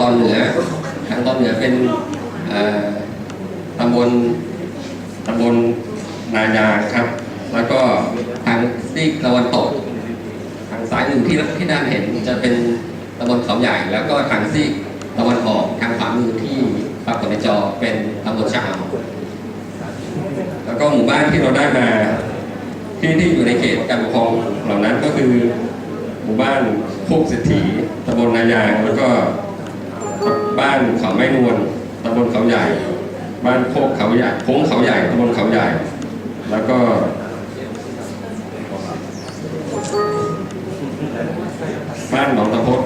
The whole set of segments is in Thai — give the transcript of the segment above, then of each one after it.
ตอนเหนือทางตอนเหนือเป็นตำบลตำบลนายาครับ แล้วก็ทางซีกตะวันตก ทางซ้ายมือที่ที่ด้านเห็นจะเป็นตำบลเขาใหญ่ แล้วก็ทางซีกตะวันออกทางขวามือที่ปรากฏในจอเป็นตำบลชะอำแล้วก็หมู่บ้านที่เราได้มาที่ที่อยู่ในเขตการปกครองเหล่านั้นก็คือ หมู่บ้านโคกเศรษฐีตำบลนายางแล้วก็ บ้านเขาไม้นวลตำบลเขาใหญ่ บ้านโคกเขาใหญ่โค้งเขาใหญ่ตำบลเขาใหญ่ แล้วก็บ้านหนองตะพด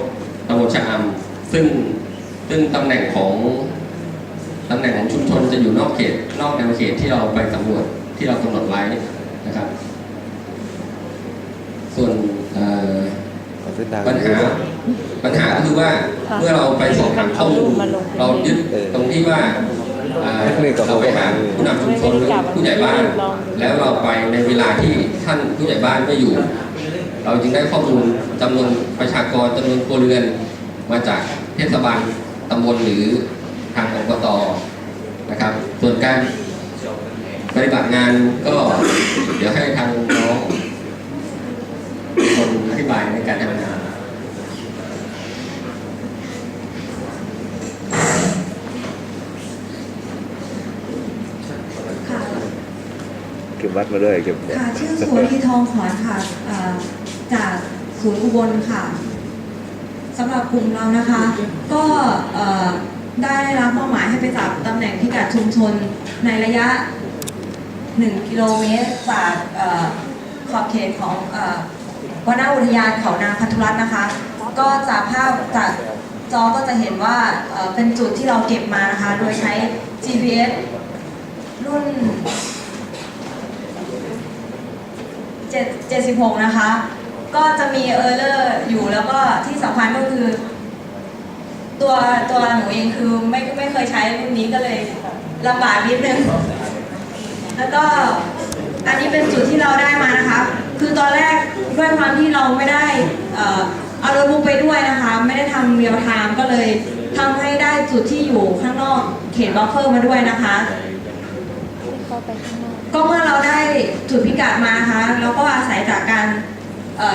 ตำบลชะอำซึ่งซึ่งตำแหน่งของตำแหน่งของชุมชนจะอยู่นอกเขต นอกแนวเขตที่เราไปสำรวจที่เรากำหนดไว้นะครับ ส่วนเอ่อเอาเส้นทางปัญหา ปัญหาก็คือว่าค่ะเมื่อเราไปสอบถามข้อมูลมาลงเรายึดตรงที่ว่าเอ่อเราไปหาผู้นำชุมชนหรือผู้ใหญ่บ้าน แล้วเราไปในเวลาที่ท่านผู้ใหญ่บ้านไม่อยู่ เราจึงได้ข้อมูลจำนวนประชากรจำนวนครัวเรือนมาจากเทศบาลตำบลหรือทางอบตนะครับ ส่วนการปฏิบัติงานก็เดี๋ยวให้ทางน้องเป็นคนอธิบายในการทำงาน ค่ะ็บวัดมาด้วยเก็บค่ะชื่อสุวรรณีทองขอนค่ะจากศูนย์อุบลค่ะสำหรับกลุ่มเรานะคะ ก็ได้รับมอบหมายให้ไปจับตำแหน่งพิกัดชุมชนในระยะ 1 กิโลเมตรจากขอบเขตของวนาอุทยานเขานางพัทธุรัตน์นะคะ ก็จากภาพจากจอก็จะเห็นว่าเป็นจุดที่เราเก็บมานะคะ โดยใช้ GPS รุ่น 76 นะคะ ก็จะมีเออร์เลอร์อยู่แล้วก็ที่สำคัญก็คือ ตัวตัวหนูเองคือไม่ไม่เคยใช้รุ่นนี้ก็เลยลำบากนิดนึง แล้วก็อันนี้เป็นจุดที่เราได้มานะคะ คือตอนแรกด้วยความที่เราไม่ได้เอ่อเอาโน้ตบุ๊กไปด้วยนะคะ ไม่ได้ทำเรียลไทม์ก็เลยทำให้ได้จุดที่อยู่ข้างนอกเขตบัฟเฟอร์มาด้วยนะคะเข้าไปข้างนอก ก็เมื่อเราได้จุดพิกัดมานะคะเราก็อาศัยจากการ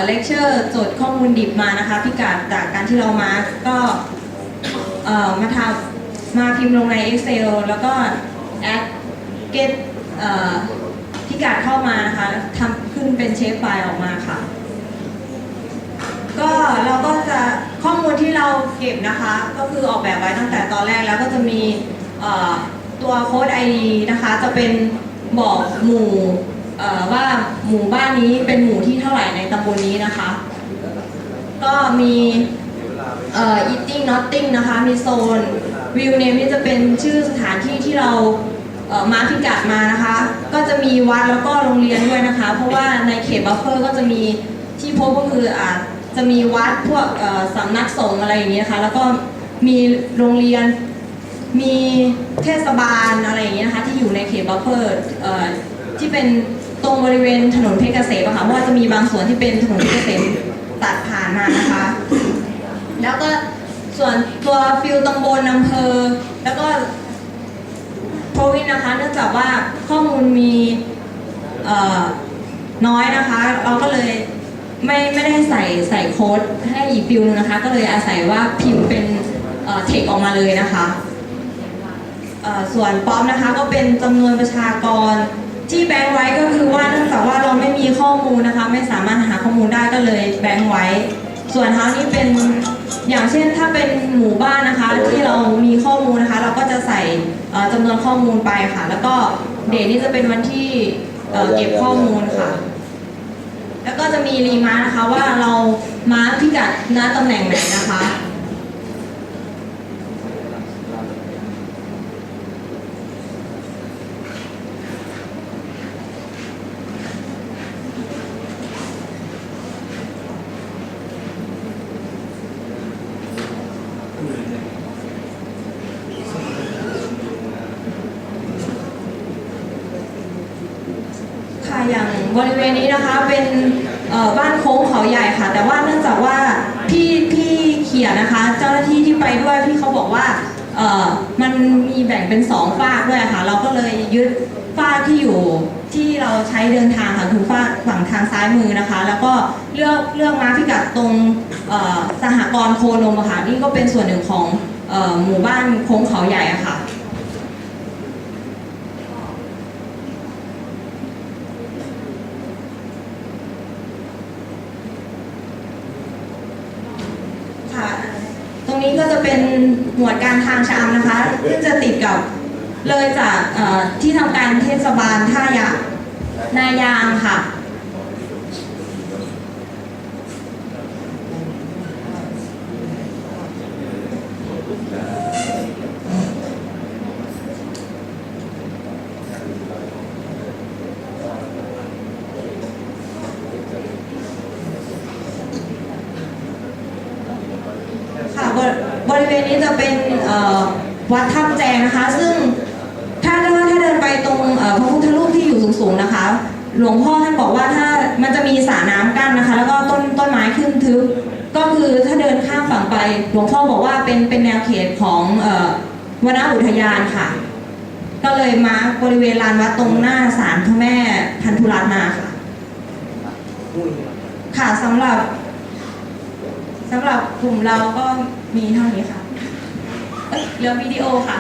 เลคเชอร์จดข้อมูลดิบมานะคะ พิกัดจากการที่เรามาก็มาทำมาพิมพ์ลงใน Excel แล้วก็ add get เอ่อพิกัดเข้ามานะคะทำขึ้นเป็นเชฟไฟล์ออกมาค่ะ ก็เราก็จะข้อมูลที่เราเก็บนะคะ ก็คือออกแบบไว้ตั้งแต่ตอนแรกแล้วก็จะมีตัวโค้ด ID นะคะ จะเป็น บอกหมู่ว่าหมู่บ้านนี้เป็นหมู่ที่เท่าไหร่ในตำบลนี้นะคะ ก็มีเอ่อ eating nothing นะคะ มีโซน view name นี่จะเป็นชื่อสถานที่ที่เรามาพิกัดมานะคะ ก็จะมีวัดแล้วก็โรงเรียนด้วยนะคะ เพราะว่าในเขตบัฟเฟอร์ก็จะมีที่พบก็คืออาจจะมีวัดพวกสำนักสงฆ์อะไรอย่างนี้นะคะ แล้วก็มีโรงเรียน มีเทศบาลอะไรอย่างเงี้ยนะคะที่อยู่ในเขตบัฟเฟอร์ที่เป็นตรงบริเวณถนนเพชรเกษมอะค่ะเพราะว่าจะมีบางส่วนที่เป็นถนนเพชรเกษมตัดผ่านมานะคะ แล้วก็ส่วนตัวฟิลตำบลอำเภอ แล้วก็โพวินนะคะ เนื่องจากว่าข้อมูลมีน้อยนะคะ เราก็เลยไม่ไม่ได้ใส่ใส่โค้ดให้อีกฟิลนึงนะคะ ก็เลยอาศัยว่าพิมพ์เป็นเทคออกมาเลยนะคะ ส่วนป๊อปนะคะก็เป็นจำนวนประชากรที่แบงค์ไว้ก็คือว่าเนื่องจากว่าเราไม่มีข้อมูลนะคะ ไม่สามารถหาข้อมูลได้ก็เลยแบงค์ไว้ ส่วนเท้านี้เป็นอย่างเช่นถ้าเป็นหมู่บ้านนะคะ ที่เรามีข้อมูลนะคะ เราก็จะใส่เอ่อจำนวนข้อมูลไปค่ะ แล้วก็เดทนี่จะเป็นวันที่เก็บข้อมูลค่ะ แล้วก็จะมีรีมาร์นะคะว่าเรามาร์คพิกัดณตำแหน่งไหนนะคะอย่าง บริเวณนี้นะคะเป็นบ้านโค้งเขาใหญ่ค่ะ แต่ว่าเนื่องจากว่าพี่พี่เขียนนะคะ เจ้าหน้าที่ที่ไปด้วยพี่เขาเอ่อมันมีแบ่งเป็นสองฝากด้วยค่ะ เราก็เลยยึดฝากที่อยู่ที่เราใช้เดินทางค่ะคือฝากฝั่งทางซ้ายมือนะคะ แล้วก็เลือกเลือกมาพิกัดตรงสหกรณ์โคนมะค่ะนี่ก็เป็นส่วนหนึ่งของออหมู่บ้านโค้งเขาใหญ่อะคะค่ะ ตรง นี้ก็จะเป็นหมวดการทางชามนะคะ ซึ่งจะติดกับเลยจากที่ทำการเทศบาลท่ายางนายางค่ะ บริเวณนี้จะเป็นวัดถ้ำแจงนะคะ ซึ่งถ้าถ้าถ้าเดินไปตรงพระพุทธรูปที่อยู่สูงๆนะคะ หลวงพ่อท่านบอกว่าถ้ามันจะมีสระน้ำกั้นนะคะ แล้วก็ต้นต้นไม้ขึ้นทึบก็คือถ้าเดินข้ามฝั่งไปหลวงพ่อบอกว่าเป็นเป็นแนวเขตของเอ่อวนอุทยานค่ะ ก็เลยมาบริเวณลานวัดตรงหน้าศาลพระแม่พันธุรัตนาค่ะค่ะสำหรับ สำหรับกลุ่มเราก็มีเท่านี้ค่ะเอ้ยเหลือวิดีโอค่ะ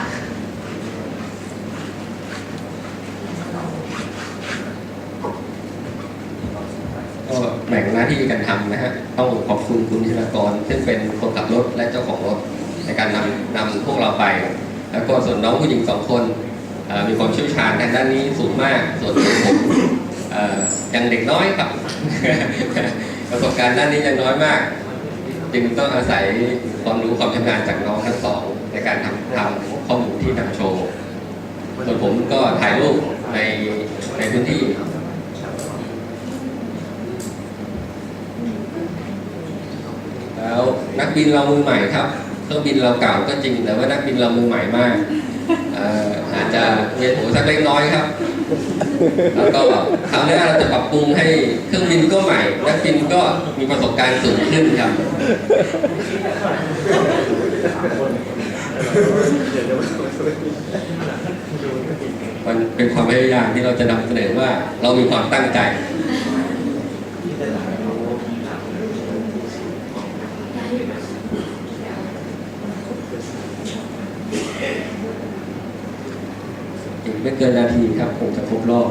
ก็แบ่งหน้าที่กันทำนะฮะ ต้องขอบคุณคุณธินกร ซึ่งเป็นคนขับรถและเจ้าของรถ ในการนำนำพวกเราไป แล้วก็ส่วนน้องผู้หญิงสองคนเอ่อมีความเชี่ยวชาญทางด้านนี้สูงมาก ส่วนผมเอ่อยังเด็กน้อยครับ ประสบการณ์ด้านนี้ยังน้อยมาก จึงต้องอาศัยความรู้ความชำนาญจากน้องทั้งสองในการทำทำข้อมูลที่นำโชว์ส่วนผมก็ถ่ายรูปในในพื้นที่แล้วนักบินเรามือใหม่ครับเครื่องบินเราเก่าก็จริงแต่ว่านักบินเรามือใหม่มากอออาจจะเวียนหัวสักเล็กน้อยครับ แล้วก็คราวหน้าเราจะปรับปรุงให้เครื่องบินก็ใหม่นักบินก็มีประสบการณ์สูงขึ้นครับมันเป็นความพยายามที่เราจะนำเสนอว่าเรามีความตั้งใจ ไม่เกินนาทีครับผมจะครบรอบ